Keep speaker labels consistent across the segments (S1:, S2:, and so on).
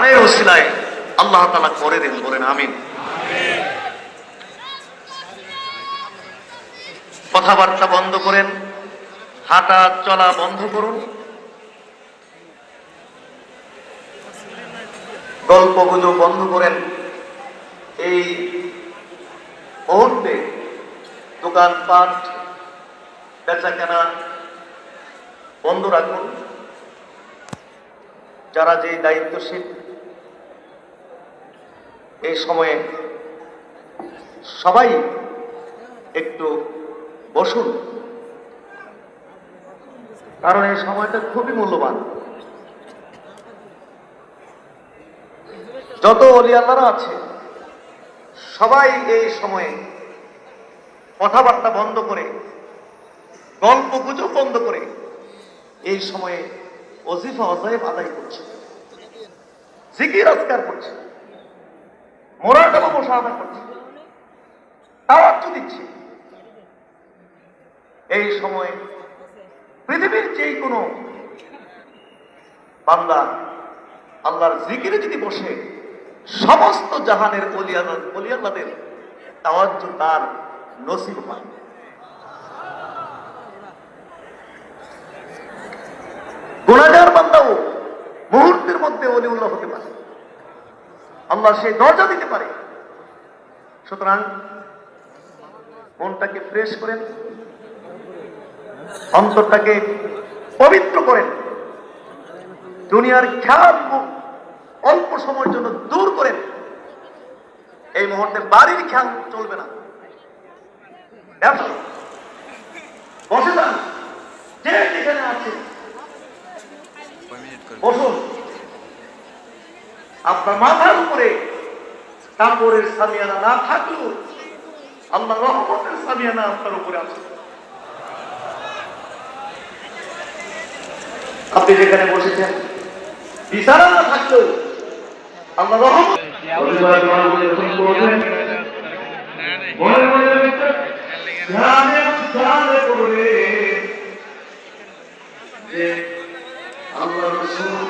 S1: ওসিলায় আল্লাহ তালা করে দিন, বলেন আমিন। কথাবার্তা বন্ধ করেন, হাঁটা চলা বন্ধ করুন। গল্প গুজব বন্ধ করেন। এই মুহূর্তে দোকানপাট বেচা কেনা বন্ধ রাখুন। যারা যে দায়িত্বশীল এই সময়ে সবাই একটু বসুন। কারণ এই সময়টা খুবই মূল্যবান। যত অলিয়াল্লারা আছে, সবাই এই সময়ে কথাবার্তা বন্ধ করে, গল্প গুজব বন্ধ করে এই সময়ে অজিফা অজাইব আদায় করছে। জিকির আজকার করছে। মোরাকাবা মোশাহাদা করছে তাওয়াজ্জু দিচ্ছে। এই সময়ে পৃথিবীর যেই কোনো বান্দা আল্লাহর জিকিরে যদি বসে, সমস্ত জাহানের অলিয়াল অলিয়াল্লাদের তাওয়াজ্জু তার নসিব হয়। গুণাগার বান্দাও মুহূর্তের মধ্যে অলিউল্লাহ হতে আল্লাহ সেই দরজা দিতে পারে। সুতরাং মনটাকে ফ্রেশ করেন, অন্তরটাকে পবিত্র করেন। দুনিয়ার খেয়াল অল্প সময়ের জন্য দূর করেন। এই মুহূর্তে বাড়ির খেয়াল চলবে না ব্যবসা বসে যান যে যেখানে আছে বসুন আপনার মাথার উপরে কাপড়ের সামিয়ানা না থাকলেও আল্লাহ রহমতের সামিয়ানা আপনার উপরে আছে। আপনি যেখানে বসেছেন বিছানা না থাকলেও আল্লাহ রহমত আল্লাহ রসুল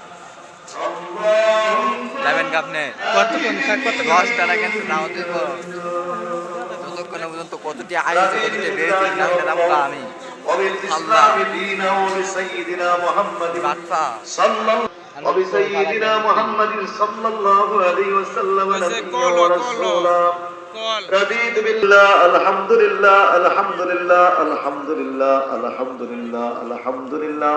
S2: যাবেন কি আপনি
S3: কতক্ষণ থাক কতক্ষণ
S2: দশ টাকা কিন্তু নাও দিব যতক্ষণ পর্যন্ত কতটি আইসে কতটি বেড়েছে নাম নাম আমি
S1: وبالإسلام دينا وبسيدنا محمد
S2: বাদশা
S1: صلى وبسيدنا محمد صلى الله عليه وسلم نبيا ورسولا رضيت بالله الحمد لله الحمد لله الحمد لله الحمد لله الحمد لله